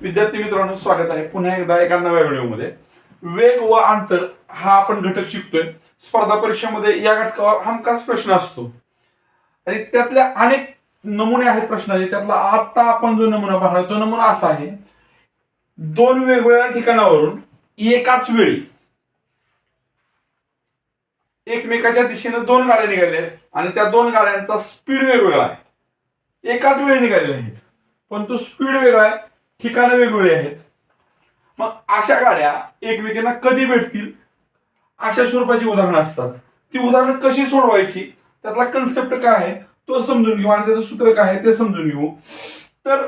विद्यार्थी मित्रांनो स्वागत आहे. पुन्हा एकदा एका नव्या व्हिडिओमध्ये. वेग व अंतर हा आपण घटक शिकतोय. स्पर्धा परीक्षेमध्ये या घटकावर हमखास प्रश्न असतो. आणि त्यातल्या अनेक नमुने आहेत प्रश्नाचे त्यातला आता आपण जो नमुना पाहणार तो नमुना असा आहे. दोन वेगवेगळ्या ठिकाणावरून एकाच वेळी एकमेकाच्या दिशेने दोन गाड्या निघाल्या आहेत. आणि त्या दोन गाड्यांचा स्पीड वेगवेगळा आहे. एकाच वेळी निघालेल्या आहेत पण तो स्पीड वेगळा आहे. ठिकाणं वेगवेगळी आहेत. मग अशा गाड्या एकमेकांना कधी भेटतील? अशा स्वरूपाची उदाहरणं असतात. ती उदाहरणं कशी सोडवायची? त्यातला कन्सेप्ट काय आहे? तो समजून घेऊ आणि त्याचं सूत्र काय आहे ते समजून घेऊ. तर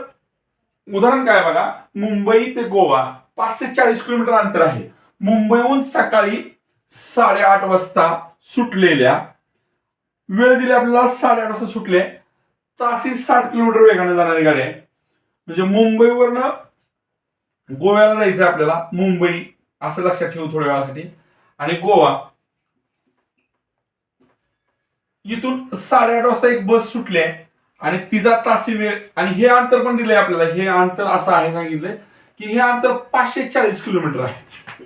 उदाहरण काय बघा? मुंबई ते गोवा पाचशे चाळीस किलोमीटर अंतर आहे. मुंबईहून सकाळी साडेआठ वाजता सुटलेल्या वेळ दिली आपल्याला साडेआठ वाजता सुटले तासी साठ किलोमीटर वेगाने जाणारी गाडी आहे. म्हणजे मुंबईवरनं गोव्याला जायचं आहे आपल्याला मुंबई असं लक्षात ठेवू थोड्या वेळासाठी. आणि गोवा. इथून साडेआठ वाजता एक बस सुटली आहे आणि तिचा तासी वेळ आणि हे अंतर पण दिलंय आपल्याला. हे अंतर असं आहे सांगितलंय की हे अंतर पाचशे चाळीस किलोमीटर आहे.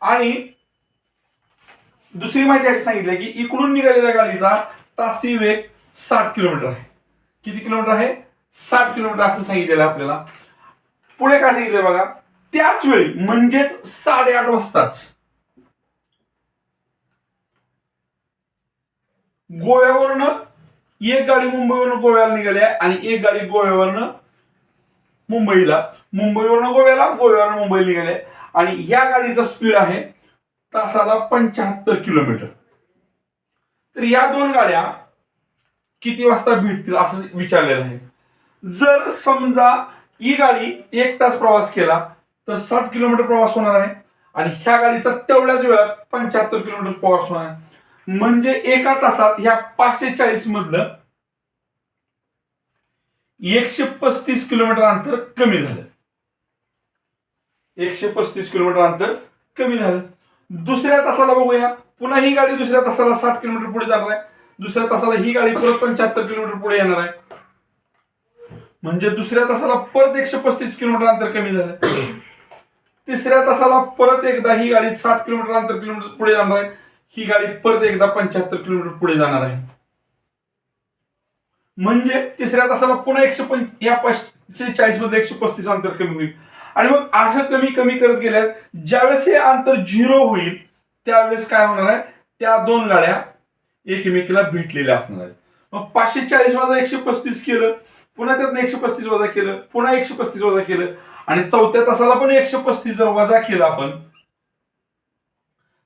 आणि दुसरी माहिती अशी सांगितली की इकडून निघालेल्या गाडीचा तासी वेग साठ किलोमीटर आहे. किती किलोमीटर आहे? साठ किलोमीटर असं सांगितलेलं आपल्याला. पुढे काय सांगितलं बघा? त्याच वेळी म्हणजेच साडेआठ वाजताच. गोव्यावरनं एक गाडी मुंबईवरनं गोव्याला निघाली आहे आणि एक गाडी गोव्यावरनं मुंबईला. मुंबईवरनं गोव्याला गोव्यावरनं मुंबईला निघाली आहे. आणि या गाडीचा स्पीड आहे तासाला पंच्याहत्तर किलोमीटर. तर या दोन गाड्या किती वाजता भेटतील असं विचारलेलं आहे. जर समजा ही गाडी एक तास प्रवास केला तर साठ किलोमीटर प्रवास होणार आहे. आणि ह्या गाडीचा तेवढ्याच वेळात पंच्याहत्तर किलोमीटर प्रवास होणार आहे. म्हणजे एका तासात ह्या पाचशे चाळीस मधलं एकशे पस्तीस किलोमीटर अंतर कमी झालं. एकशे पस्तीस किलोमीटर अंतर कमी झालं. दुसऱ्या तासाला बघूया. पुन्हा ही गाडी दुसऱ्या तासाला साठ किलोमीटर पुढे जाणार आहे. दुसऱ्या तासाला ही गाडी परत पंच्याहत्तर किलोमीटर पुढे येणार आहे. म्हणजे दुसऱ्या तासाला परत एकशे पस्तीस किलोमीटर अंतर कमी झालं. तिसऱ्या तासाला परत एकदा ही गाडी साठ किलोमीटर अंतर किलोमीटर पुढे जाणार आहे. ही गाडी परत एकदा पंच्याहत्तर किलोमीटर पुढे जाणार आहे. म्हणजे तिसऱ्या तासाला पुन्हा एकशे पं या पाचशे चाळीसमध्ये एकशे पस्तीस अंतर कमी होईल. आणि मग असं कमी कमी करत गेल्यास ज्यावेळेस हे अंतर झिरो होईल त्यावेळेस काय होणार आहे? त्या दोन गाड्या एकमेकीला भेटलेल्या असणार आहेत. मग पाचशे चाळीस वाजा एकशे पस्तीस केलं पुन्हा त्यातनं एकशे पस्तीस वजा केलं पुन्हा एकशे पस्तीस वजा केलं आणि चौथ्या तासाला पण एकशे पस्तीस जर वजा केलं आपण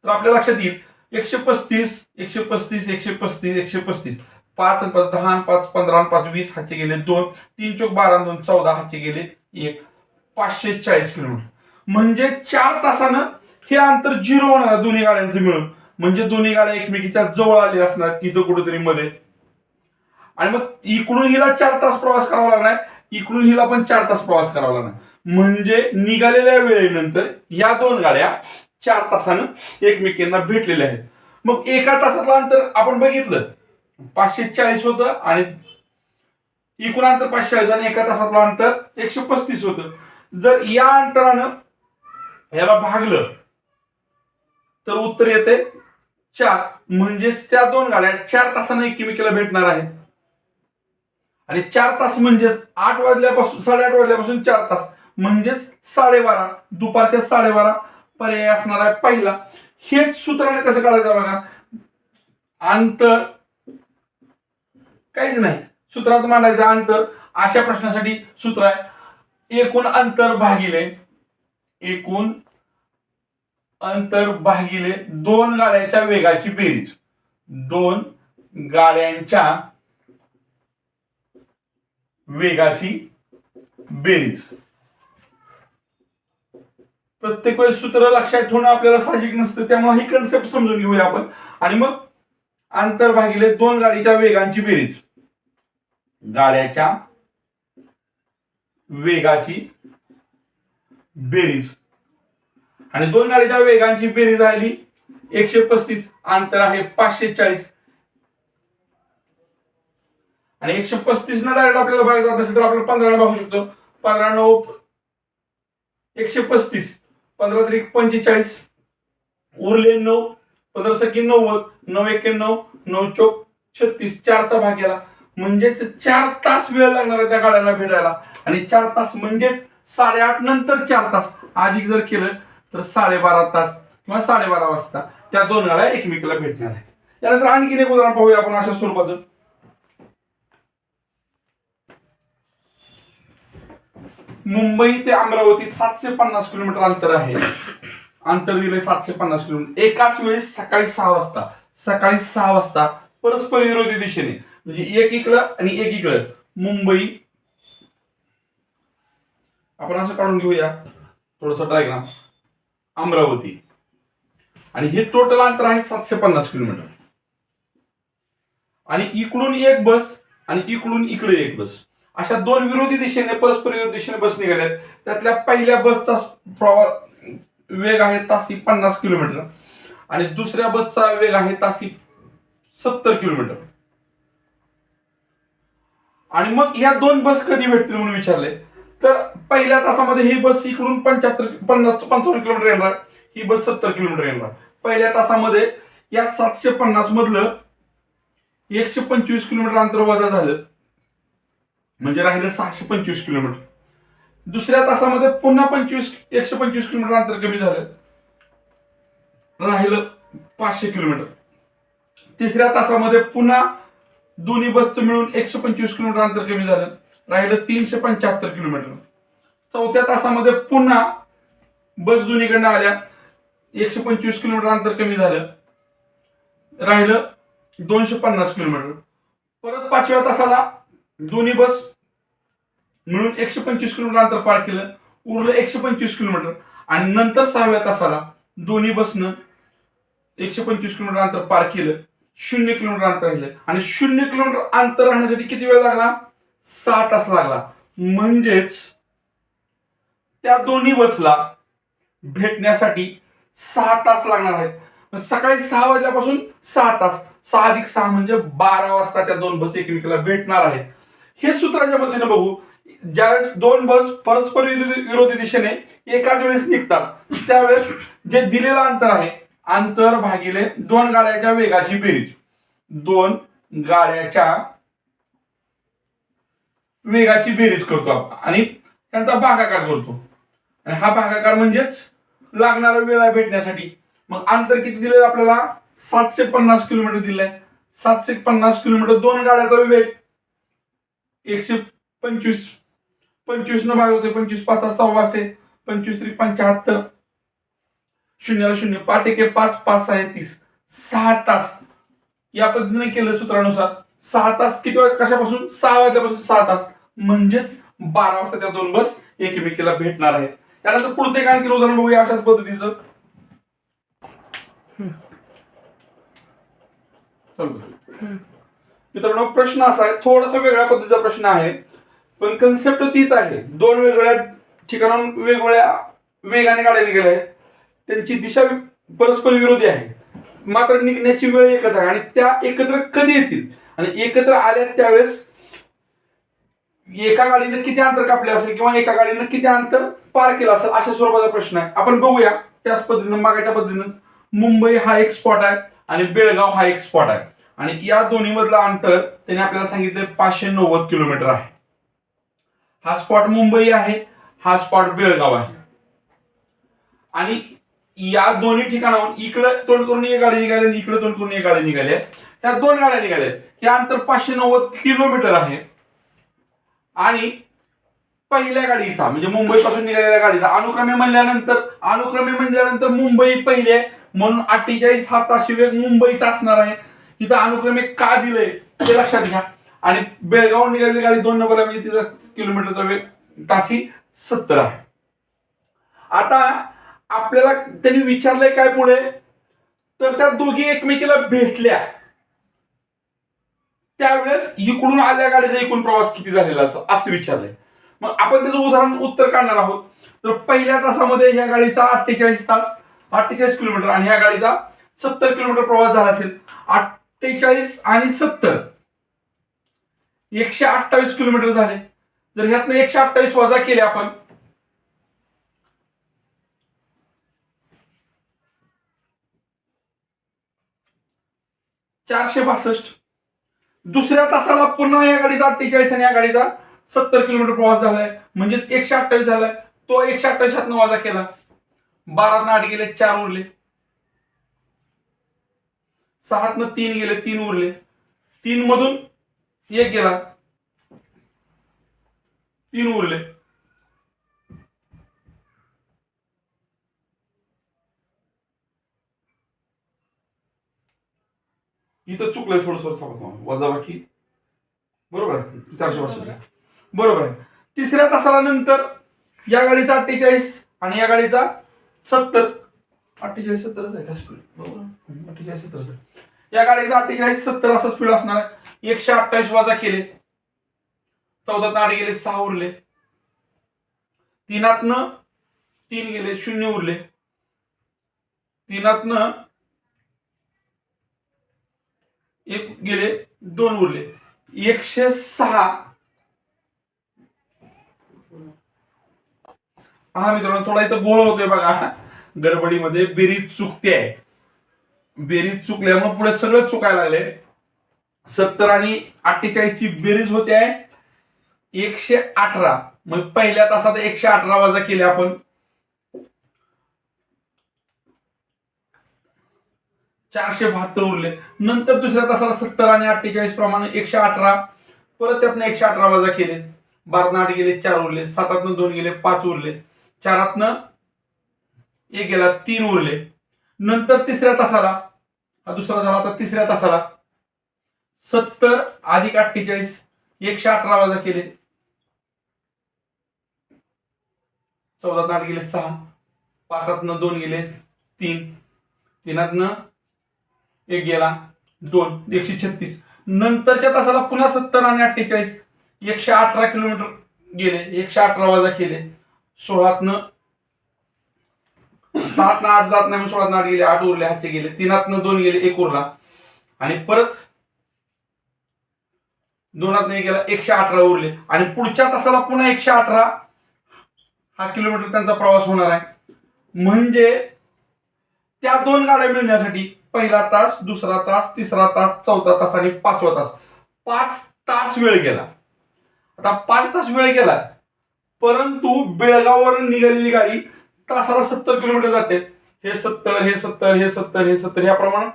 तर आपल्या लक्षात येईल एकशे पस्तीस एकशे पस्तीस एकशे पस्तीस एकशे पस्तीस. पाच आणि पाच दहा पाच पंधरा पाच वीस हातचे गेले दोन तीन चौक बारा दोन चौदा हातचे गेले एक. पाचशे चाळीस किलोमीटर. म्हणजे चार तासानं हे अंतर झिरो होणार दोन्ही गाड्यांचं मिळून. म्हणजे दोन्ही गाड्या एकमेकीच्या जवळ आलेल्या असणार इथं कुठेतरी मध्ये. आणि मग इकडून हिला चार तास प्रवास करावा लागणार. इकडून हिला पण चार तास प्रवास करावा लागणार. म्हणजे निघालेल्या वेळेनंतर या दोन गाड्या चार तासानं एकमेकींना भेटलेल्या आहेत. मग एका तासातलं अंतर आपण बघितलं. पाचशे चाळीस होतं आणि एकूण अंतर पाचशे चाळीस आणि एका तासातलं अंतर एकशे पस्तीस होतं. जर या अंतरानं याला भागलं तर उत्तर येते चार. म्हणजेच त्या दोन गाड्या चार तासानं एकमेकीला भेटणार आहेत. आणि चार तास म्हणजेच आठ वाजल्यापासून साडेआठ वाजल्यापासून चार तास. म्हणजेच साडेबारा दुपारच्या साडेबारा पर्याय असणार आहे पहिला. हेच सूत्राने कसं काढायचं बघा? अंतर काहीच नाही. सूत्रात मांडायचं अंतर. अशा प्रश्नासाठी सूत्र आहे. एकूण अंतर भागिले एकूण अंतर भागिले दोन गाड्यांच्या वेगाची बेरीज. दोन गाड्यांच्या वेगाची बेरीज. प्रत्येक वेळेस सूत्र लक्षात ठेवणं आपल्याला साहजिक नसतं त्यामुळे ही कन्सेप्ट समजून घेऊया आपण. आणि मग अंतर भागिले दोन गाडीच्या वेगांची बेरीज. गाड्याच्या वेगाची बेरीज. आणि दोन गाडीच्या वेगांची बेरीज आली एकशे पस्तीस अंतर आहे पाचशे चाळीस. आणि एकशे पस्तीस न डायरेक्ट आपल्याला बघायचं असेल तर आपल्याला पंधरा बघू शकतो. पंधरा नऊ एकशे पस्तीस. पंधरा तरी पंचेचाळीस. उरले नऊ. पंधरा सख्खी नव्वद नऊ एक्क्याण्णव नऊ चौक छत्तीस. चारचा भाग गेला म्हणजेच चार तास वेळ लागणार आहे त्या गाड्यांना भेटायला. आणि चार तास म्हणजेच साडेआठ नंतर चार तास. अधिक जर केलं तर साडेबारा तास किंवा साडेबारा वाजता. त्या दोन गाड्या एकमेकीला भेटणार आहेत. त्यानंतर आणखीन एक उदाहरण पाहूया आपण अशा स्वरूपाचं. मुंबई ते अमरावती सातशे पन्नास किलोमीटर अंतर आहे. अंतर दिले सातशे पन्नास किलोमीटर एकाच वेळेस सकाळी सहा वाजता सकाळी सहा वाजता परस्पर विरोधी दिशेने. म्हणजे एक इकडं आणि एक इकडं. मुंबई. आपण असं काढून घेऊया. थोडस डायग्राम अमरावती. आणि हे टोटल अंतर आहे सातशे पन्नास किलोमीटर. आणि इकडून एक बस आणि इकडून इकडे एक बस. अशा दोन विरोधी दिशेने परस्पर विरोधी दिशेने बस निघाल्यात. त्यातल्या पहिल्या बसचा प्रवास वेग आहे तासी पन्नास किलोमीटर. आणि दुसऱ्या बसचा वेग आहे तासी सत्तर किलोमीटर. आणि मग ह्या दोन बस कधी भेटतील म्हणून विचारले तर पहिल्या तासामध्ये ही बस इकडून पंच्याहत्तर पन्नास पंचावन्न किलोमीटर येणार. ही बस सत्तर किलोमीटर येणार. पहिल्या तासामध्ये या सातशे पन्नास मधलं एकशे पंचवीस किलोमीटर अंतर वजा झालं. म्हणजे राहिलं सहाशे पंचवीस किलोमीटर. दुसऱ्या तासामध्ये पुन्हा पंचवीस एकशे पंचवीस किलोमीटर अंतर कमी झालं. राहिलं पाचशे किलोमीटर. तिसऱ्या तासामध्ये पुन्हा दोन्ही बसचं मिळून एकशे पंचवीस किलोमीटर अंतर कमी झालं. राहिलं तीनशे पंच्याहत्तर किलोमीटर. चौथ्या तासामध्ये पुन्हा बस दोन्हीकडनं आल्या. एकशे पंचवीस किलोमीटर अंतर कमी झालं. राहिलं दोनशे पन्नास किलोमीटर. परत पाचव्या तासाला दोन्ही बस मिळून एकशे पंचवीस किलोमीटर अंतर पार केलं. उरलं एकशे पंचवीस किलोमीटर. आणि नंतर सहाव्या तासाला दोन्ही बसनं एकशे पंचवीस किलोमीटर अंतर पार केलं. शून्य किलोमीटर अंतर राहिलं. आणि शून्य किलोमीटर अंतर राहण्यासाठी किती वेळ लागला? सहा तास लागला. म्हणजेच त्या दोन्ही बसला भेटण्यासाठी सहा तास लागणार आहेत. सकाळी सहा वाजल्यापासून सहा तास. सहा अधिक सहा म्हणजे बारा वाजता त्या दोन बस एकमेकीला भेटणार आहेत. हे सूत्राच्या मदतीने बघू. ज्यावेळेस दोन बस परस्पर विरोधी विरोधी दिशेने एकाच वेळेस निघतात त्यावेळेस जे दिलेलं अंतर आहे अंतर भागिले दोन गाड्याच्या वेगाची बेरीज. दोन गाड्याच्या वेगाची बेरीज करतो आपण. आणि त्यांचा भागाकार करतो. आणि हा भागाकार म्हणजेच लागणारा वेळ भेटण्यासाठी. मग अंतर किती दिलेलं आपल्याला? सातशे पन्नास किलोमीटर दिलंय. सातशे पन्नास किलोमीटर दोन गाड्याचा वेग एकशे पंचवीस पंचवीस न भाग होते पंचवीस पाच सव्वाशे पंचवीस त्रिक पंच्याहत्तर. शून्याला शून्य पाच एक पाच पाच सहा तीस. सहा तास. या पद्धतीने केलं सूत्रानुसार. सहा तास किती वाज कशापासून? सहा वाजल्यापासून सहा तास. म्हणजेच बारा वाजता त्या दोन बस एकमेकीला भेटणार आहेत. त्यानंतर पुढचं एक आणखी उदाहरण बघूया अशाच पद्धतीचं. चल मित्रांनो प्रश्न असा आहे थोडासा वेगळ्या पद्धतीचा प्रश्न आहे पण कन्सेप्ट तीच आहे. दोन वेगवेगळ्या ठिकाणाहून वेगवेगळ्या वेगाने गाड्या निघाल्या आहेत. त्यांची दिशा परस्पर विरोधी आहे. मात्र निघण्याची वेळ एकच आहे आणि त्या एकत्र कधी येतील? आणि एकत्र आल्या त्यावेळेस एका गाडीनं किती अंतर कापले असेल किंवा एका गाडीनं किती अंतर पार केलं असेल अशा स्वरूपाचा प्रश्न आहे. आपण बघूया त्याच पद्धतीनं मागाच्या पद्धतीनं मुंबई हा एक स्पॉट आहे आणि बेळगाव हा एक स्पॉट आहे. आणि या दोन्हीमधलं अंतर त्याने आपल्याला सांगितलं पाचशे नव्वद किलोमीटर आहे. हा स्पॉट मुंबई आहे हा स्पॉट बेळगाव आहे. आणि या दोन्ही ठिकाणाहून इकडं तोंड करून एक गाडी निघाली आणि इकडे तोंड करून एक गाडी निघाली त्या दोन गाड्या निघाल्या आहेत. हे अंतर पाचशे नव्वद किलोमीटर आहे. आणि पहिल्या गाडीचा म्हणजे मुंबईपासून निघालेल्या गाडीचा अनुक्रमे म्हणल्यानंतर अनुक्रमे म्हणल्यानंतर मुंबई पहिले म्हणून अठ्ठेचाळीस हा ताशी वेग मुंबईचा असणार आहे. तिथं अनुक्रमे का दिलंय ते लक्षात घ्या. आणि बेळगाव निघालेली गाडी दोन नंबर म्हणजे तिचा किलोमीटरचा वेग ताशी सत्तर आहे. आता आपल्याला त्यांनी विचारलंय काय पुढे? तर त्या दोघी एकमेकीला भेटल्या. त्यावेळेस इकडून आल्या गाडीचा एकूण प्रवास किती झालेला असं असं विचारलंय. मग आपण त्याचं उदाहरण उत्तर काढणार आहोत. तर पहिल्या तासामध्ये ह्या गाडीचा अठ्ठेचाळीस तास अठ्ठेचाळीस किलोमीटर आणि ह्या गाडीचा सत्तर किलोमीटर प्रवास झाला असेल. अठ्ठेचाळीस आणि सत्तर. एकशे अठ्ठावीस किलोमीटर झाले. जर ह्यातनं एकशे अठ्ठावीस वजा केले आपण चारशे बासष्ट. दुसऱ्या तासाला पुन्हा या गाडीचा अठ्ठेचाळीस आणि या गाडीचा सत्तर किलोमीटर प्रवास झालाय. म्हणजेच एकशे अठ्ठावीस झालाय. तो एकशे अठ्ठावीस हातनं वजा केला. बारा आठ गेले चार उरले. सहातनं तीन गेले तीन उरले. तीन मधून एक गेला. तीन उरले. इथं चुकलंय थोडस वजा बाकी. बरोबर आहे? चारशे वर्षाचा बरोबर आहे. तिसऱ्या तासाला नंतर या गाडीचा अठ्ठेचाळीस आणि या गाडीचा सत्तर. अठ्ठेचाळीस सत्तरच आहे का? स्पीड बरोबर अठ्ठेचाळीस सत्तरच आहे. या गाडीचा अठ्ठेचाळीस सत्तर असा स्पीड असणार आहे. एकशे अठ्ठावीस वाजा केले. चौदात आठ गेले सहा उरले. तीनातनं तीन गेले शून्य उरले. तीनातनं एक गेले दोन उरले. एकशे सहा. हा मित्रांनो थोडा इथं गोळ होतोय बघा. गडबडीमध्ये बेरीज चुकते. आहे बेरीज चुकल्यामुळे पुढे सगळं चुकायला लागले सत्तर आणि अठ्ठेचाळीस ची बेरीज होते आहे. एकशे अठरा. मग पहिल्या तासात एकशे अठरा वाजा केले आपण. चारशे बहात्तर उरले. नंतर दुसऱ्या तासाला सत्तर आणि अठ्ठेचाळीस प्रमाणे एकशे अठरा. परत त्यातनं एकशे अठरा वजा केले. बारातनं आठ गेले चार उरले. सातातनं दोन गेले पाच उरले. चारातनं एक गेला तीन उरले. नंतर तिसऱ्या तासाला दुसरा झाला आता तिसऱ्या तासाला. सत्तर अधिक अठ्ठेचाळीस एकशे अठरा वाजा केले. चौदा आठ गेले सहा. पाचातनं दोन गेले तीन. तीनातनं एक गेला दोन. एकशे छत्तीस. नंतरच्या तासाला पुन्हा सत्तर आणि अठ्ठेचाळीस. एकशे अठरा किलोमीटर गेले एकशे अठरा वाजा केले. सोळातनं सातनं आठ जात नाही सोळा आठ गेले आठ उरले हातचे गेले. तीनातनं दोन गेले एक उरला. आणि परत दोनातनं नाही गेला एकशे अठरा उरले. आणि पुढच्या तासाला पुन्हा एकशे अठरा. हा किलोमीटर त्यांचा प्रवास होणार आहे. म्हणजे त्या दोन गाड्या मिळण्यासाठी पहिला तास दुसरा तास तिसरा तास चौथा तास आणि पाचवा तास. पाच तास वेळ गेला. आता पाच तास वेळ गेला. परंतु बेळगाववर निघालेली गाडी तासाला सत्तर किलोमीटर जाते. हे सत्तर हे सत्तर हे सत्तर हे सत्तर या प्रमाणात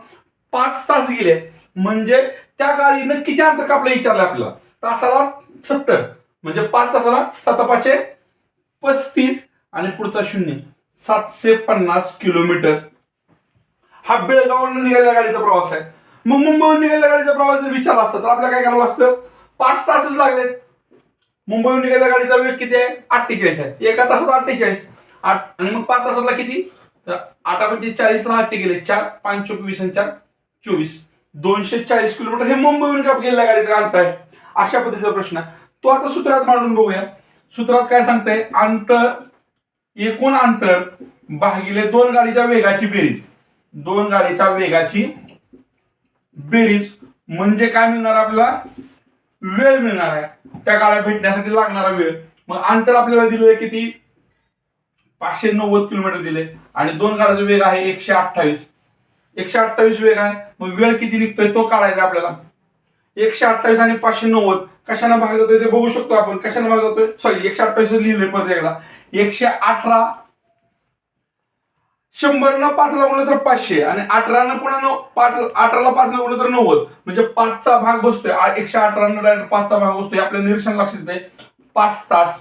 पाच तास गेले. म्हणजे त्या गाडीनं किती अंतर कापलं विचारलं आपल्याला. तासाला सत्तर. म्हणजे पाच तासाला सात पाचशे पस्तीस आणि पुढचा शून्य. सातशे पन्नास किलोमीटर. हा बेळगाववरून निघालेल्या गाडीचा प्रवास आहे. मग मुंबईहून निघालेल्या गाडीचा प्रवास जर विचारला असता तर आपल्याला काय करावं असतं पाच तासच लागलेत. मुंबईहून निघालेल्या गाडीचा वेग किती आहे? अठ्ठेचाळीस आहे. एका तासात अठ्ठेचाळीस. आठ. आणि मग पाच तासातला किती? तर आठ म्हणजे चाळीस हातचे गेले चार पाच चोवीस आणि चार चोवीस. दोनशे चाळीस किलोमीटर हे मुंबईहून का गेलेल्या गाडीचं अंतर आहे? अशा पद्धतीचा प्रश्न आहे. तो आता सूत्रात मांडून बघूया. सूत्रात काय सांगतंय? अंतर एकूण अंतर भागिले दोन गाडीच्या वेगाची बेरीज. दोन गाडीच्या वेगाची बेरीज म्हणजे काय मिळणार आपल्याला? वेळ मिळणार आहे. त्या गाड्या भेटण्यासाठी लागणारा वेळ. मग अंतर आपल्याला दिलेलं किती? पाचशे नव्वद किलोमीटर दिले. आणि दोन गाड्याचा वेग आहे एकशे अठ्ठावीस. एकशे अठ्ठावीस वेग आहे. मग वेळ किती निघतोय तो काढायचा आपल्याला. एकशे अठ्ठावीस आणि पाचशे नव्वद कशाने भाग जातोय ते बघू शकतो आपण. कशाने भाग जातोय? सॉरी एकशे अठ्ठावीस लिहिलंय परत एकदा. एकशे अठरा शंभर न पाचला गुणलं तर पाचशे आणि अठरा न पुन्हा नऊ पाच अठराला पाचला गुणलं तर नव्वद. म्हणजे पाचचा भाग बसतोय. एकशे अठरा डायरेक्ट पाचचा भाग बसतोय. आपल्या निरीक्षण लक्षात येते पाच तास.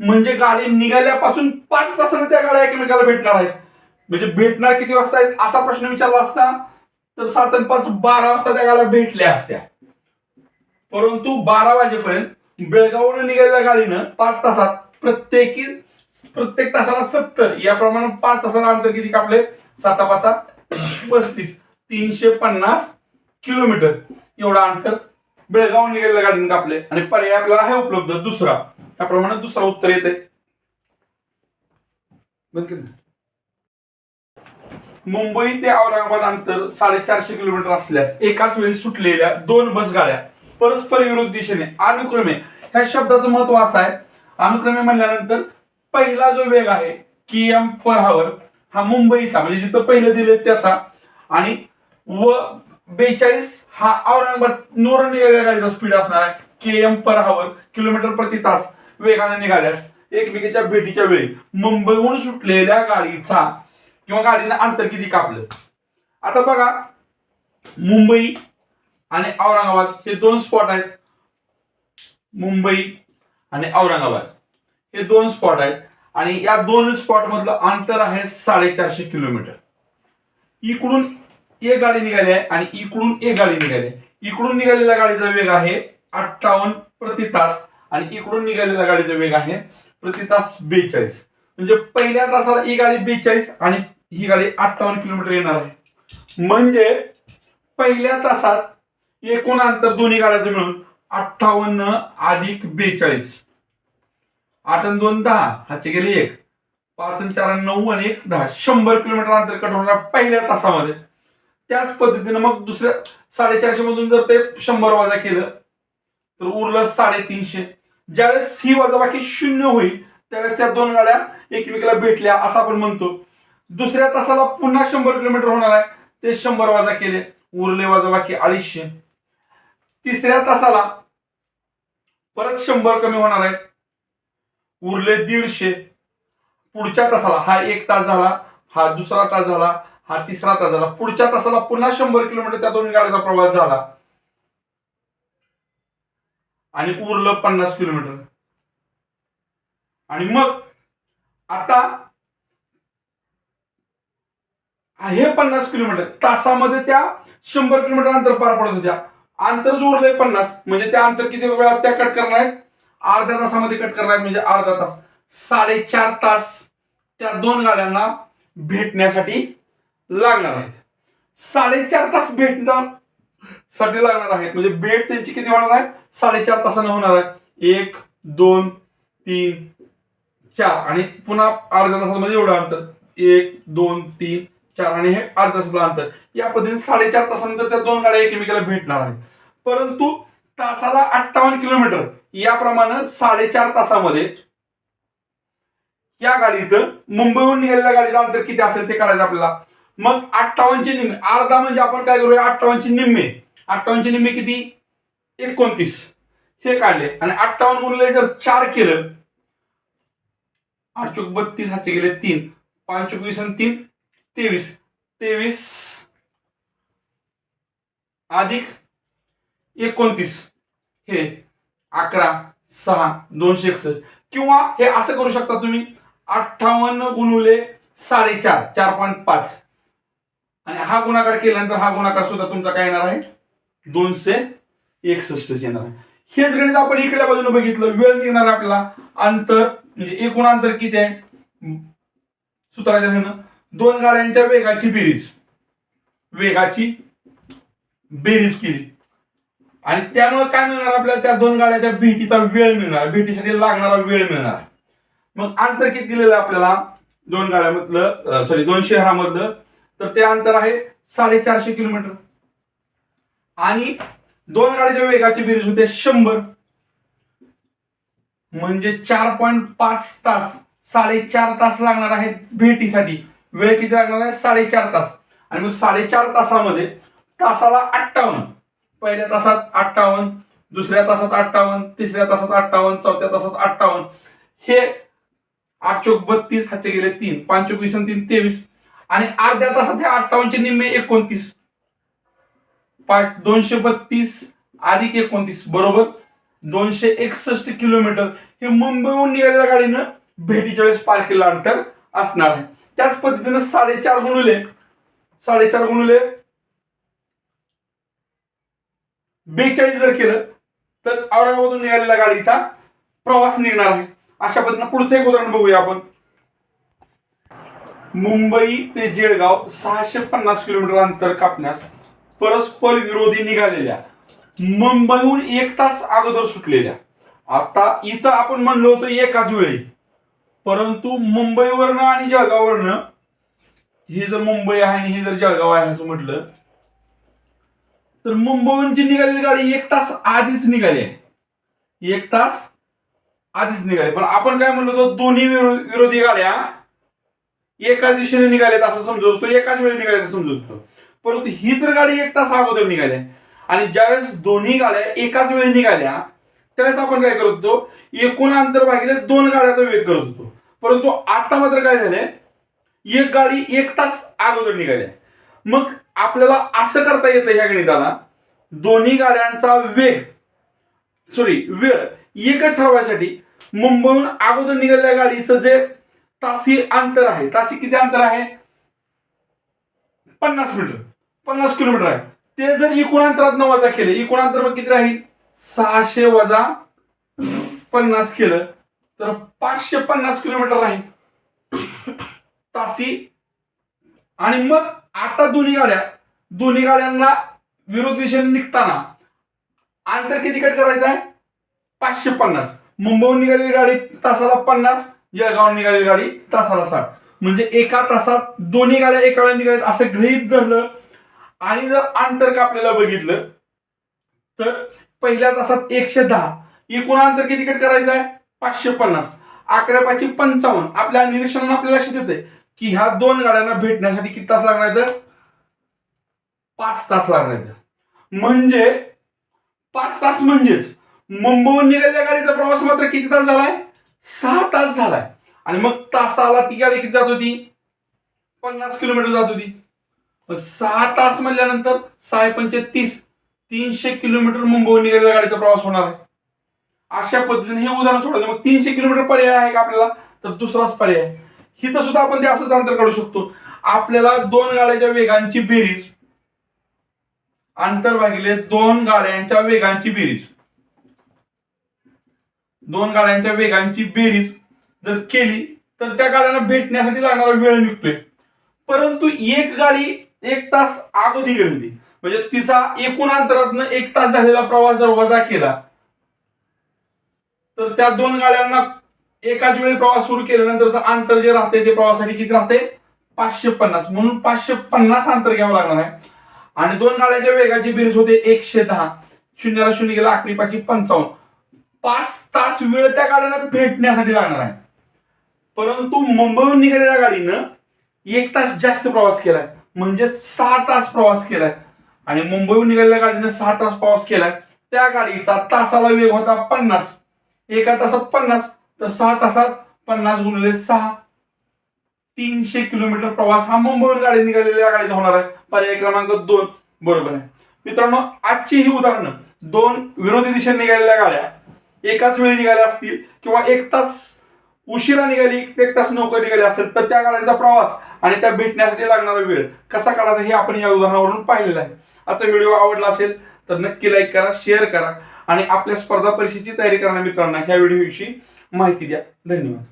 म्हणजे गाडी निघाल्यापासून पाच तासाने त्या गाड्या एकमेकाला भेटणार आहेत. म्हणजे भेटणार किती वाजता आहेत असा प्रश्न विचारला असता तर सात आणि पाच बारा वाजता त्या गाड्या भेटल्या असत्या. परंतु बारा वाजेपर्यंत बेळगाववरून निघालेल्या गाडीनं पाच तासात प्रत्येकी प्रत्येक तासाला सत्तर याप्रमाणे पाच तासाला अंतर किती कापले? साता पाचा पस्तीस तीनशे पन्नास किलोमीटर एवढा अंतर बेळगाव निघालेल्या गाडीनं कापले. आणि पर्याय आपल्याला आहे उपलब्ध दुसरा. त्याप्रमाणे दुसरा उत्तर येते मुंबई ते औरंगाबाद अंतर साडेचारशे किलोमीटर असल्यास एकाच वेळी सुटलेल्या दोन बस गाड्या परस्पर विरोध दिशेने अनुक्रमे ह्या शब्दाचं महत्त्व असं आहे. अनुक्रमे म्हणल्यानंतर पहिला जो वेग आहे के एम पर हावर हा मुंबईचा म्हणजे जिथं पहिलं दिले त्याचा. आणि व बेचाळीस हा औरंगाबाद नूर गाडीचा स्पीड असणार आहे. K M per hour kilometre प्रति तास. वेगाने निघाल्यास एकमेकीच्या भेटीच्या वेळी मुंबईहून सुटलेल्या गाडीचा किंवा गाडीनं अंतर किती कापलं? आता बघा मुंबई आणि औरंगाबाद हे दोन स्पॉट आहेत. मुंबई आणि औरंगाबाद. हे दोन स्पॉट आहेत. आणि या दोन स्पॉट मधलं अंतर आहे साडेचारशे किलोमीटर. इकडून एक गाडी निघाली आहे आणि इकडून एक गाडी निघाली आहे. इकडून निघालेल्या गाडीचा वेग आहे अठ्ठावन्न प्रति तास. आणि इकडून निघालेल्या गाडीचा वेग आहे प्रति तास बेचाळीस. म्हणजे पहिल्या तासाला ही गाडी बेचाळीस आणि ही गाडी अठ्ठावन्न किलोमीटर येणार आहे. म्हणजे पहिल्या तासात एकूण अंतर दोन्ही गाड्याचं मिळून अठ्ठावन्न अधिक बेचाळीस. आठ आणि दोन दहा. हाचे गेले एक. पाच आणि चार नऊ आणि एक दहा. शंभर किलोमीटर अंतर कट होणार पहिल्या तासामध्ये. त्याच पद्धतीनं मग दुसऱ्या साडेचारशे मधून जर ते शंभर वाजा केलं तर उरलं साडेतीनशे. ज्यावेळेस ही वजाबाकी शून्य होईल त्यावेळेस त्या दोन गाड्या एकमेकाला भेटल्या असं आपण म्हणतो. दुसऱ्या तासाला पुन्हा शंभर किलोमीटर होणार आहे. ते शंभर वाजा केले उरले वजाबाकी अडीचशे. तिसऱ्या तासाला परत शंभर कमी होणार आहे. उरले दीडशे. पुढच्या तासाला हा एक तास झाला हा दुसरा तास झाला हा तिसरा तास झाला. पुढच्या तासाला पुन्हा शंभर किलोमीटर त्या दोन गाड्याचा प्रवास झाला. आणि उरलं पन्नास किलोमीटर. आणि मग आता हे पन्नास किलोमीटर तासामध्ये त्या शंभर किलोमीटर अंतर पार पडत होत्या. अंतर जो उरलंय पन्नास म्हणजे त्या अंतर किती वेळात त्या कट करणार आहेत? अर्ध्या तासामध्ये कट करणार आहेत म्हणजे अर्धा तास. साडेचार तास त्या दोन गाड्यांना भेटण्यासाठी लागणार आहेत. साडेचार तास भेटणार साठी लागणार आहेत. म्हणजे भेट त्यांची किती होणार आहे साडेचार तासानं होणार आहे एक दोन तीन चार. आणि पुन्हा अर्ध्या तासामध्ये एवढं अंतर. एक दोन तीन चार. आणि हे अर्ध्या तासातलं अंतर. या पद्धतीने साडेचार तासानंतर त्या दोन गाड्या एकमेकाला भेटणार आहेत. परंतु तासाला अठ्ठावन्न किलोमीटर. याप्रमाणे साडेचार तासामध्ये या गाडीचं मुंबईहून निघालेल्या गाडीचं अंतर किती असेल ते काढायचं आपल्याला. मग अठ्ठावन्नचे निम्मे. अर्धा म्हणजे आपण काय करूया? अठ्ठावन्नचे निम्मे. अठ्ठावन्नचे निम्मे किती? एकोणतीस. हे काढले. आणि अठ्ठावन्न गुणले जर चार केलं आठ चोक बत्तीस हाचे गेले तीन. पाच चोक वीस आणि तीन तेवीस. तेवीस अधिक एकोणतीस. हे अकरा सहा दोनशे एकसष्ट. किंवा हे असं करू शकता तुम्ही अठ्ठावन्न गुणुले साडेचार चार पॉईंट पाच. आणि हा गुणाकार केल्यानंतर हा गुणाकार सुद्धा तुमचा काय येणार आहे? दोनशे एकसष्ट येणार आहे. हेच गणित आपण इकडल्या बाजूने बघितलं. वेळ निघणार आपला आपल्याला. अंतर म्हणजे एकूण अंतर किती आहे? सूत्राच्या ह्यानं. दोन गाड्यांच्या वेगाची बेरीज. वेगाची बेरीज केली. आणि त्यामुळे काय मिळणार आपल्याला? त्या दोन गाड्याच्या भेटीचा वेळ मिळणार भेटीसाठी लागणारा वेळ मिळणार मग अंतर किती दिलेलं आपल्याला? दोन गाड्यामधलं सॉरी दोन शहरामधलं तर ते अंतर आहे साडेचारशे किलोमीटर. आणि दोन गाडीच्या वेगाची बेरीज होते शंभर. म्हणजे चार पॉईंट पाच तास साडेचार तास लागणार आहेत भेटीसाठी. वेळ किती लागणार आहे? साडेचार तास. आणि मग साडेचार तासामध्ये तासाला अठ्ठावन्न. पहिल्या तासात अठ्ठावन्न दुसऱ्या तासात अठ्ठावन्न तिसऱ्या तासात अठ्ठावन्न चौथ्या तासात अठ्ठावन्न. हे आठ चोक बत्तीस हाचे गेले तीन. पाच चोक वीस तीन तेवीस. आणि अर्ध्या तासात हे अठ्ठावन्नचे निम्मे एकोणतीस. पाच दोनशे बत्तीस अधिक एकोणतीस बरोबर? दोनशे एकसष्ट किलोमीटर. हे मुंबईहून निघालेल्या गाडीनं भेटीच्या वेळेस पार केलेलं अंतर असणार आहे. त्याच पद्धतीनं साडेचार गुणुले साडेचार गुणुले बेचाळीस जर केलं तर औरंगाबादून निघालेल्या गाडीचा प्रवास निघणार आहे. अशा पद्धतीनं पुढचं एक उदाहरण बघूया आपण. मुंबई ते जेळगाव सहाशे पन्नास किलोमीटर अंतर कापण्यास परस्पर विरोधी निघालेल्या. मुंबईहून एक तास अगोदर सुटलेल्या. आता इथं आपण म्हणलो होतो एकाच वेळी. परंतु मुंबईवरनं आणि जळगाववरनं हे जर मुंबई आहे आणि हे जर जळगाव आहे असं म्हटलं तर मुंबईहून जी निघालेली गाडी एक तास आधीच निघाली आहे. एक तास आधीच निघाले. पण आपण काय म्हणलो होतो दोन्ही विरोधी गाड्या एकाच दिशेने निघाल्यात असं समजत होतो एकाच वेळी निघाल्यात समजत होतो. परंतु ही तर गाडी एक तास अगोदर निघाल्या. आणि ज्यावेळेस दोन्ही गाड्या एकाच वेळी निघाल्या त्यावेळेस आपण काय करत होतो एकूण अंतर भागिले दोन गाड्याचा वेग करत होतो. परंतु आता मात्र काय झालंय एक गाडी एक तास अगोदर निघाल्या. मग आपल्याला असं करता येतं ह्या गणिताला दोन्ही गाड्यांचा वेग सॉरी वेळ एकच ठरवायसाठी मुंबईहून अगोदर निघालेल्या गाडीचं जे तासी अंतर आहे तासी किती अंतर आहे? पन्नास मीटर. पन्नास किलोमीटर आहे. ते जर एकूण अंतरात न वजा केले एकूण अंतर मग किती राहील? सहाशे वजा पन्नास केलं. तर पाचशे पन्नास किलोमीटर राहील. तासी. आणि मग आता दोन्ही गाड्या दोन्ही गाड्यांना विरोध दिशेने निघताना अंतर किती कट करायचं आहे? पाचशे पन्नास. मुंबईहून निघालेली गाडी तासाला पन्नास जळगावहून निघालेली गाडी तासाला साठ. म्हणजे एका तासात दोन्ही गाड्या एका वेळेला निघाल्यात असं गृहीत धरलं. आणि जर अंतर का आपल्याला बघितलं तर पहिल्या तासात एकशे दहा. एकूण अंतर किती कट करायचं आहे? पाचशे पन्नास. अकरा पाचशे पंचावन्न. आपल्या निरीक्षणानं आपल्याला लक्षात येते की ह्या दोन गाड्यांना भेटण्यासाठी किती तास लागणार तर पाच तास लागणार म्हणजे पाच तास म्हणजेच मुंबईहून निघालेल्या गाडीचा प्रवास मात्र किती तास झालाय? सहा तास झालाय. आणि मग तासाला ती गाडी किती जात होती? पन्नास किलोमीटर जात होती. सहा तास म्हणल्यानंतर सहा पंचे तीस तीनशे किलोमीटर मुंबईहून निघालेल्या गाडीचा प्रवास होणार आहे. अशा पद्धतीने हे उदाहरण सोडायचं मग तीनशे किलोमीटर पर्याय आहे का आपल्याला? तर दुसराच पर्याय आहे. हिथं सुद्धा आपण ते असंच अंतर काढू शकतो. आपल्याला दोन गाड्याच्या वेगांची बेरीज अंतर भागिले दोन गाड्यांच्या वेगांची बेरीज. दोन गाड्यांच्या वेगांची बेरीज जर केली तर त्या गाड्यांना भेटण्यासाठी लागणारा वेळ निघतोय. परंतु एक गाडी एक तास अगोदी गेली होती. म्हणजे तिचा एकूण अंतरातनं एक तास झालेला प्रवास जर वजा केला तर त्या दोन गाड्यांना एकाच वेळी प्रवास सुरू केल्यानंतरचं अंतर जे राहते ते प्रवासासाठी किती राहते पाचशे पन्नास. म्हणून पाचशे पन्नास अंतर घ्यावं लागणार आहे. आणि दोन गाड्यांच्या वेगाची बेरीज होते एकशे दहा. शून्याला शून्य गेला अकरा पाचशे पंचावन्न. पाच तास वेळ त्या गाड्यांना भेटण्यासाठी लागणार आहे. परंतु मुंबईहून निघालेल्या गाडीनं एक तास जास्त प्रवास केलाय. म्हणजे सहा तास प्रवास केलाय. आणि मुंबईहून निघालेल्या गाडीनं सहा तास प्रवास केलाय. त्या गाडीचा तासाला वेग होता पन्नास. एका तासात पन्नास तर सहा तासात पन्नास गुणले सहा. तीनशे किलोमीटर प्रवास हा मुंबईहून गाडी निघालेल्या गाडीचा होणार आहे. पर्याय क्रमांक दोन. बरोबर आहे. मित्रांनो आजची ही उदाहरणं दोन विरोधी दिशेने निघालेल्या गाड्या एकाच वेळी निघाल्या असतील किंवा एक तास उशिरा निघाली एक तास नोकरी निघाली असेल तर त्या गाड्यांचा प्रवास आणि त्या भेटण्यासाठी लागणारा वेळ कसा काढायचा हे आपण या उदाहरणावरून पाहिलेलं आहे. आजचा व्हिडिओ आवडला असेल तर नक्की लाईक करा शेअर करा आणि आपल्या स्पर्धा परीक्षेची तयारी करणाऱ्या मित्रांना ह्या व्हिडिओविषयी माहिती द्या. धन्यवाद.